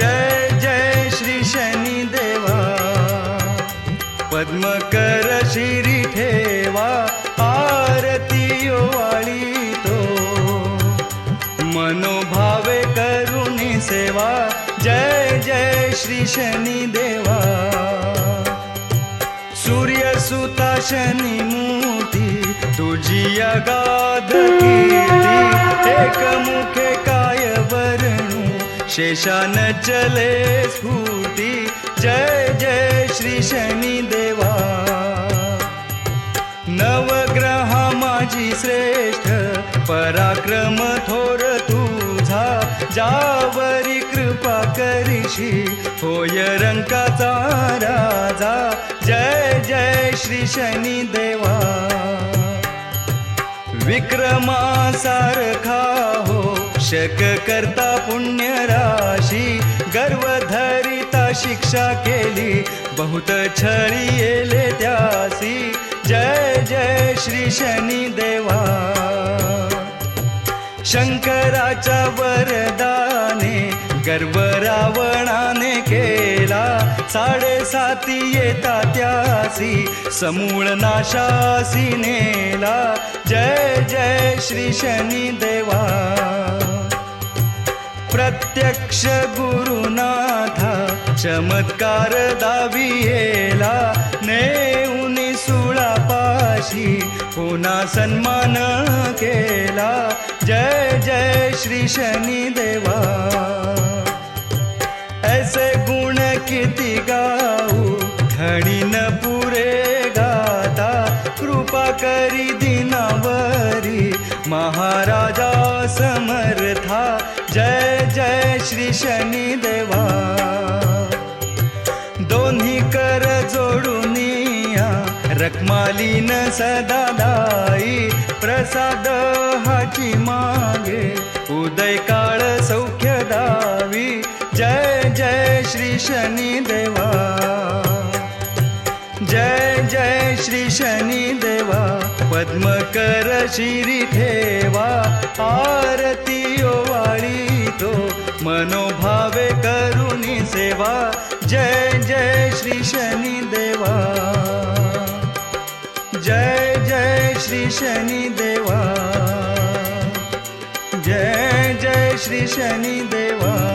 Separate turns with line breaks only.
जय जय श्री शनी देवा पद्मकर शिरी ठेवा आरती ओवाळी तो। मनोभावे करुणी सेवा जय जय श्री शनी देवा सूर्य सुता शनी मूर्ती तुझी अगाध कीर्ती एक मुखे शेषान चले स्फूर्ती जय जय श्री शनी देवा नवग्रहा माझी श्रेष्ठ पराक्रम थोर तुझा. जावरी कृपा करीशी होय रंकाचा राजा. जय जय श्री शनी देवा विक्रमासारखा सारखा शक करता पुण्य राशी गर्व धरिता शिक्षा केली. बहुत छळी येले त्यासी. जय जय श्री शनी देवा. शंकराच्या वरदाने गर्व रावणाने केला. साडेसाती येता त्यासी समूळ नाशासी नेला. जय जय श्री शनी देवा. प्रत्यक्ष गुरुनाथा चमत्कार दावियेला नेऊनी सुळापाशी पुन्हा सन्मान केला. जय जय श्री शनी देवा. ऐसे गुण किती गाऊ धणी न पुरे गाता. कृपा करी दिनावरी महाराजा समर्था जय जय श्री शनी देवा. दोन्ही कर जोडून रखमालीन सदा दाई. प्रसाद हाची मागे. उदय काळ सौख्य दावी. जय जय श्री शनी देवा. जय जय श्री शनी देवा. पद्मकर शिरी ठेवा. देवा. जय जय श्री शनी देवा. जय जय श्री शनी देवा. जय जय श्री शनी देवा.